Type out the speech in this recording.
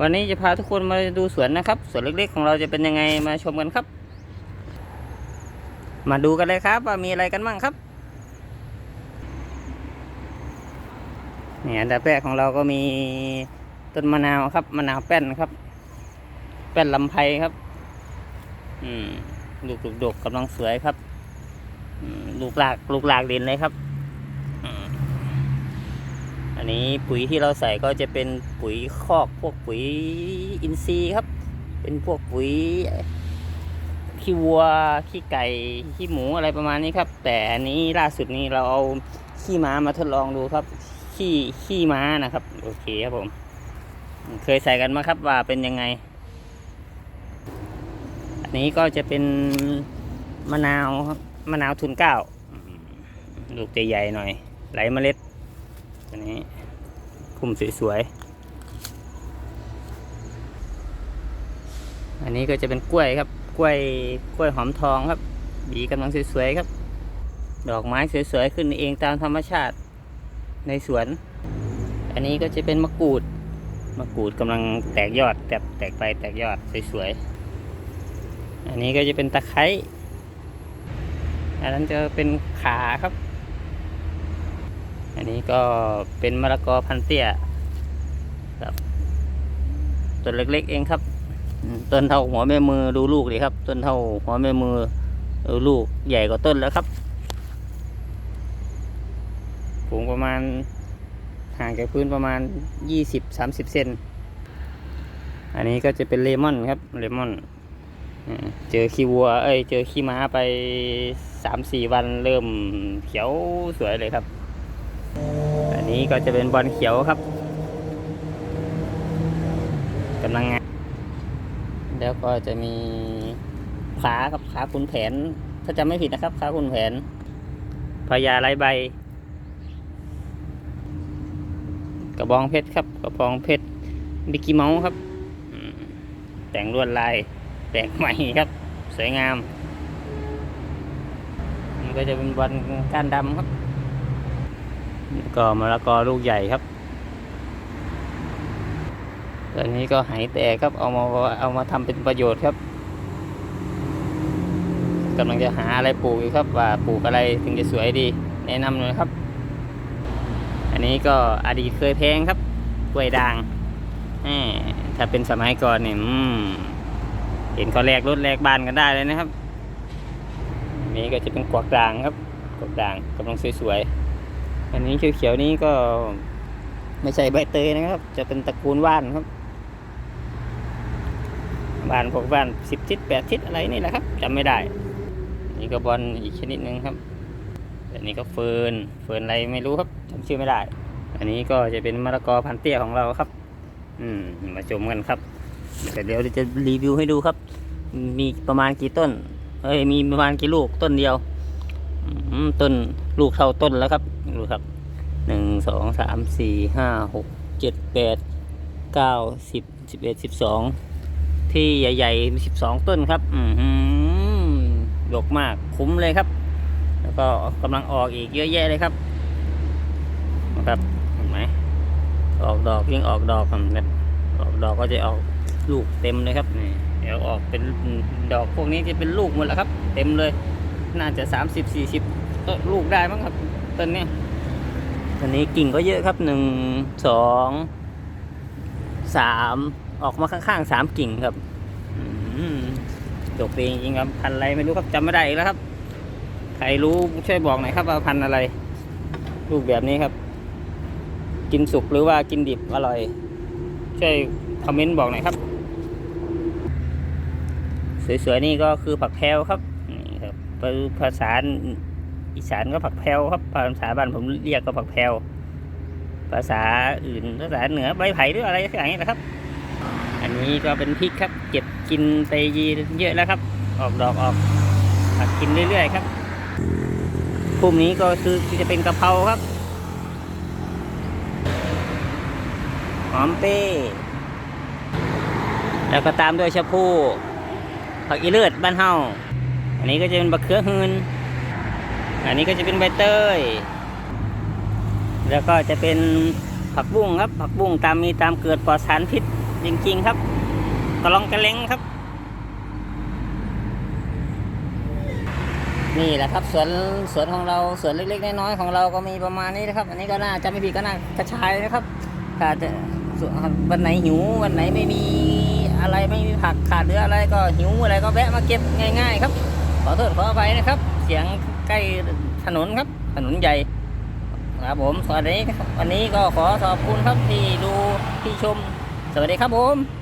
วันนี้จะพาทุกคนมาดูสวนนะครับ สวนเล็กๆของเราจะเป็นยังไงมาชมกันครับ มาดูกันเลยครับว่ามีอะไรกันบ้างครับเนี่ยอันดับแรกของเราก็มีต้นมะนาวครับมะนาวแป้นครับ แป้นลำไพครับ อืมลูกดกๆกำลังสวยครับลูกหลากลูกหลากดินเลยครับ นี้ปุ๋ยที่เราใส่ก็จะเป็นปุ๋ยคอกพวกปุ๋ยอินทรีย์ครับ เป็นพวกปุ๋ยขี้วัวขี้ไก่ขี้หมูอะไรประมาณนี้ครับ แต่อันนี้ล่าสุดนี้เราเอาขี้ม้ามาทดลองดูครับ ขี้ขี้ม้านะครับ โอเคครับผม เคยใส่กันมาครับว่าเป็นยังไง อันนี้ก็จะเป็นมะนาวครับมะนาวทุนเก้าลูกใหญ่ๆหน่อยไหลเมล็ดอันนี้ คุมสวยๆ อันนี้ก็จะเป็นกล้วยครับ กล้วยกล้วยหอมทองครับ บีกำลังสวยๆครับ ดอกไม้สวยๆขึ้นเองตามธรรมชาติในสวน อันนี้ก็จะเป็นมะกรูด มะกรูดกำลังแตกยอดแตกแตกไปแตกยอดสวยๆ อันนี้ก็จะเป็นตะไคร้ อันนั้นจะเป็นขาครับ อันนี้ก็เป็นมะละกอพันเตี้ยครับต้นเล็กๆเองครับ ต้นเท่าหัวแม่มือดูลูกดิครับ ต้นเท่าหัวแม่มือดูลูกใหญ่กว่าต้นแล้วครับสูงประมาณห่างจากพื้นประมาณยี่สิบสามสิบเซน อันนี้ก็จะเป็นเลมอนครับ เลมอน เจอขี้วัว เอ้ย เจอขี้ม้าไปสามสี่วันเริ่มเขียวสวยเลยครับ อันนี้ก็จะเป็นบอลเขียวครับกำลังงานแล้วก็จะมีขาครับขาคุณแผน ถ้าจำไม่ผิดนะครับขาคุณแผนพญาไรใบ กระบองเพชรครับ กระบองเพชรบิกกี้เมาส์ครับ แต่งลวดลายแปลกใหม่ครับ สวยงามนี่ก็จะเป็นบอลก้านดำครับ ก็มะละกอลูกใหญ่ครับตัวนี้ก็หายแตกครับเอามาเอามาทำเป็นประโยชน์ครับกำลังจะหาอะไรปลูกอยู่ครับ ว่าปลูกอะไรถึงจะสวยดี แนะนำหน่อยครับ อันนี้ก็อดีตเคยแพงครับกล้วยด่างถ้าเป็นสมัยก่อนเนี่ยเห็นเขาแลกรถแลกบ้านกันได้เลยนะครับอันนี้ก็จะเป็นกวักด่างครับกวักด่างกำลังสวยๆ อันนี้เขียวๆนี้ก็ไม่ใช่ใบเตยนะครับ จะเป็นตระกูลว่านครับบ้านพวกบ้านสิบทิศแปดทิศอะไรนี่แหละครับจำไม่ได้ นี่ก็บอลอีกชนิดหนึ่งครับอันนี้ก็เฟิร์นเฟิร์นอะไรไม่รู้ครับจำชื่อไม่ได้ อันนี้ก็จะเป็นมะละกอพันเตี้ยของเราครับ อืมมาชมกันครับแต่เดี๋ยวจะรีวิวให้ดูครับ มีประมาณกี่ต้นเอ้ยมีประมาณกี่ลูกต้นเดียวอืมต้น ลูกเท่าต้นแล้วครับดูครับหนึ่งสองสามสี่ห้าหกเจ็ดแปดเก้าสิบสิบเอ็ดสิบสองที่ใหญ่ๆสิบสองต้นครับ อืมดกมากคุ้มเลยครับ แล้วก็กำลังออกอีกเยอะแยะเลยครับนะครับเห็นไหมออกดอกยิ่งออกดอกครับออกดอกก็จะออกลูกเต็มเลยครับนี่เดี๋ยวออกเป็นดอกพวกนี้จะเป็นลูกหมดแล้วครับ เต็มเลย น่าจะสามสิบสี่สิบ ลูกได้มั้งครับต้นเนี้ยต้นนี้กิ่งก็เยอะครับหนึ่งสองสามออกมาข้างๆสามกิ่งครับอืมดกดีจริงๆครับพันธุ์อะไรไม่รู้ครับจำไม่ได้อีกแล้วครับ ใครรู้ช่วยบอกหน่อยครับว่าพันธุ์อะไร ลูกแบบนี้ครับ กินสุกหรือว่ากินดิบอร่อย ช่วยคอมเมนต์บอกหน่อยครับ สวยๆนี่ก็คือผักแพรวครับนี่ครับภาษา อีสานก็ผักแพรวครับภาษาบ้านผมเรียกก็ผักแพรวภาษาอื่นภาษาเหนือใบไผ่หรืออะไรสักอย่างนี้นะครับ อันนี้ก็เป็นพริกครับ เก็บกินไปเยอะแล้วครับ ออกดอกออกผักกินเรื่อยๆครับพวกนี้ก็คือจะเป็นกะเพราครับหอมเป้แล้วก็ตามด้วยชะพูผักอีเลือดบ้านเฮาอันนี้ก็จะเป็นบะเขือหืน อันนี้ก็จะเป็นใบเตย แล้วก็จะเป็นผักบุ้งครับ ผักบุ้งตามมีตามเกิดปลอดสารพิษจริงๆครับกระลองกระเล้งครับ นี่แหละครับสวนสวนของเราสวนเล็กๆน้อยๆของเราก็มีประมาณนี้นะครับ อันนี้ก็น่าจะไม่ผิดก็น่ากระชายนะครับขาดส่วนวันไหนหิววันไหนไม่มีอะไรไม่มีผักขาดหลืออะไรก็หิวอะไรก็แวะมาเก็บง่าย ๆ ครับ ขอโทษขออภัยนะครับ เสียงใกล้ถนนครับ ถนนใหญ่ครับผมสวัสดีวันนี้ก็ขอขอบคุณครับที่ดูที่ชม สวัสดีครับผม